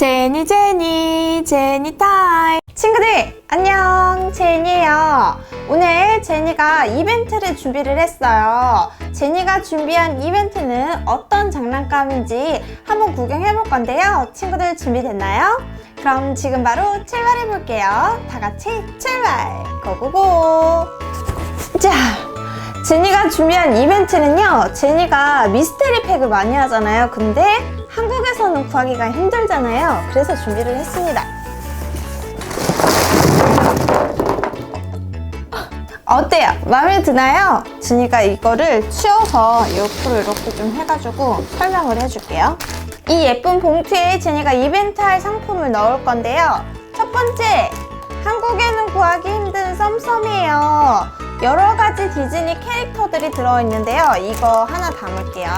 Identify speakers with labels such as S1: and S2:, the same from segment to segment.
S1: 제니 제니 제니 타임. 친구들 안녕. 제니예요. 오늘 제니가 이벤트를 준비를 했어요. 제니가 준비한 이벤트는 어떤 장난감인지 한번 구경해 볼 건데요. 친구들 준비됐나요? 그럼 지금 바로 출발해 볼게요. 다 같이 출발. 고고고. 자 제니가 준비한 이벤트는요 제니가 미스테리 팩을 많이 하잖아요. 근데 한국에서는 구하기가 힘들잖아요. 그래서 준비를 했습니다. 어때요? 마음에 드나요? 제니가 이거를 치워서 옆으로 이렇게 좀 해가지고 설명을 해줄게요. 이 예쁜 봉투에 제니가 이벤트 할 상품을 넣을 건데요. 첫 번째 한국에는 여러 가지 디즈니 캐릭터들이 들어있는데요. 이거 하나 담을게요.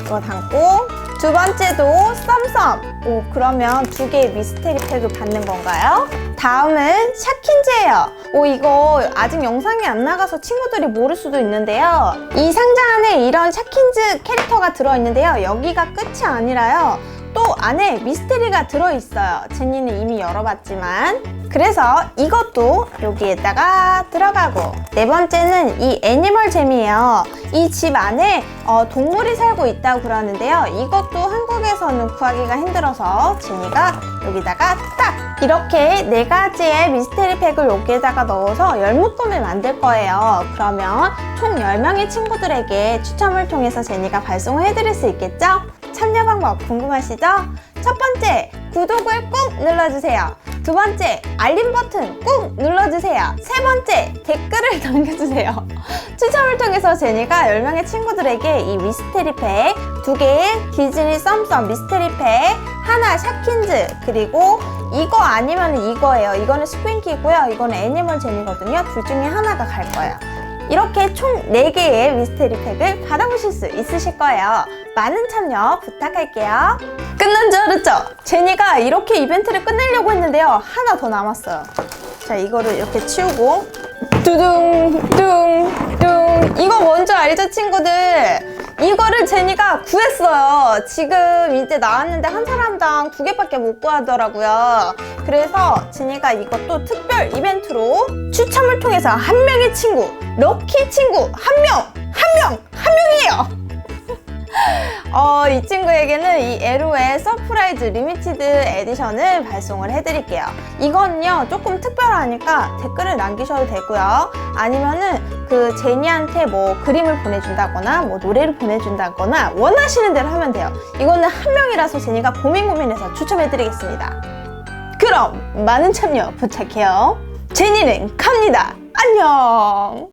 S1: 이거 담고 두 번째도 썸썸. 오 그러면 두 개의 미스테리 팩을 받는 건가요? 다음은 샤킨즈예요. 오 이거 아직 영상이 안 나가서 친구들이 모를 수도 있는데요. 이 상자 안에 이런 샤킨즈 캐릭터가 들어있는데요. 여기가 끝이 아니라요. 또 안에 미스테리가 들어있어요. 제니는 이미 열어봤지만. 그래서 이것도 여기에다가 들어가고. 네 번째는 이 애니멀 잼이에요. 이 집 안에 어, 동물이 살고 있다고 그러는데요. 이것도 한국에서는 구하기가 힘들어서 제니가 여기다가 딱! 이렇게 네 가지의 미스테리 팩을 여기에다가 넣어서 열 묶음을 만들 거예요. 그러면 총 10명의 친구들에게 추첨을 통해서 제니가 발송을 해드릴 수 있겠죠? 방법 궁금하시죠? 첫 번째, 구독을 꾹 눌러주세요. 두 번째, 알림 버튼 꾹 눌러주세요. 세 번째, 댓글을 남겨주세요. 추첨을 통해서 제니가 10명의 친구들에게 이 미스테리 팩, 두 개의 디즈니 썸썸 미스테리 팩, 하나 샤킨즈, 그리고 이거 아니면 이거예요. 이거는 스프링키고요. 이거는 애니멀 잼이거든요. 둘 중에 하나가 갈 거예요. 이렇게 총 4개의 미스테리 팩을 받아보실 수 있으실 거예요. 많은 참여 부탁할게요. 끝난 줄 알았죠? 제니가 이렇게 이벤트를 끝내려고 했는데요. 하나 더 남았어요. 자, 이거를 이렇게 치우고 두둥 둥 둥 이거 뭔지 알죠 친구들? 이거를 제니가 구했어요. 지금 이제 나왔는데 한 사람당 두 개밖에 못 구하더라고요. 그래서 제니가 이것도 특별 이벤트로 추첨을 통해서 한 명의 친구, 럭키 친구 한 명, 한 명, 한 명이에요. 어, 이 친구에게는 이 에로의 서프라이즈 리미티드 에디션을 발송을 해드릴게요. 이건요, 조금 특별하니까 댓글을 남기셔도 되고요. 아니면은 그 제니한테 뭐 그림을 보내준다거나 뭐 노래를 보내준다거나 원하시는 대로 하면 돼요. 이거는 한 명이라서 제니가 고민 고민해서 추첨해드리겠습니다. 그럼 많은 참여 부탁해요. 제니는 갑니다. 안녕!